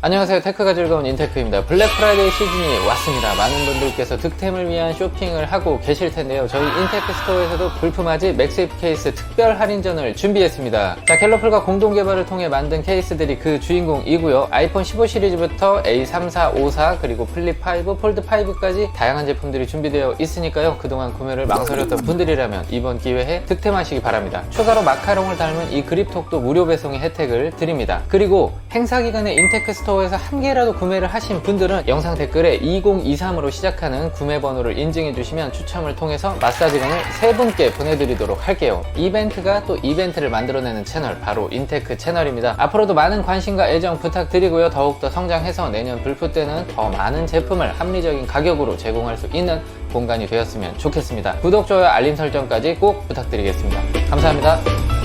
안녕하세요. 테크가 즐거운 인테크입니다. 블랙 프라이데이 시즌이 왔습니다. 많은 분들께서 득템을 위한 쇼핑을 하고 계실 텐데요. 저희 인테크 스토어에서도 불품하지 맥세이프 케이스 특별 할인전을 준비했습니다. 자 갤러플과 공동 개발을 통해 만든 케이스들이 그 주인공이고요. 아이폰 15 시리즈부터 A34, 54 그리고 플립 5, 폴드 5까지 다양한 제품들이 준비되어 있으니까요. 그동안 구매를 망설였던 분들이라면 이번 기회에 득템하시기 바랍니다. 추가로 마카롱을 닮은 이 그립톡도 무료 배송의 혜택을 드립니다. 그리고 행사 기간에 인테크 스토어에서 한 개라도 구매를 하신 분들은 영상 댓글에 2023으로 시작하는 구매 번호를 인증해 주시면 추첨을 통해서 마사지건을 세 분께 보내드리도록 할게요. 이벤트가 또 이벤트를 만들어내는 채널 바로 인테크 채널입니다. 앞으로도 많은 관심과 애정 부탁드리고요. 더욱더 성장해서 내년 불프 때는 더 많은 제품을 합리적인 가격으로 제공할 수 있는 공간이 되었으면 좋겠습니다. 구독, 좋아요, 알림 설정까지 꼭 부탁드리겠습니다. 감사합니다.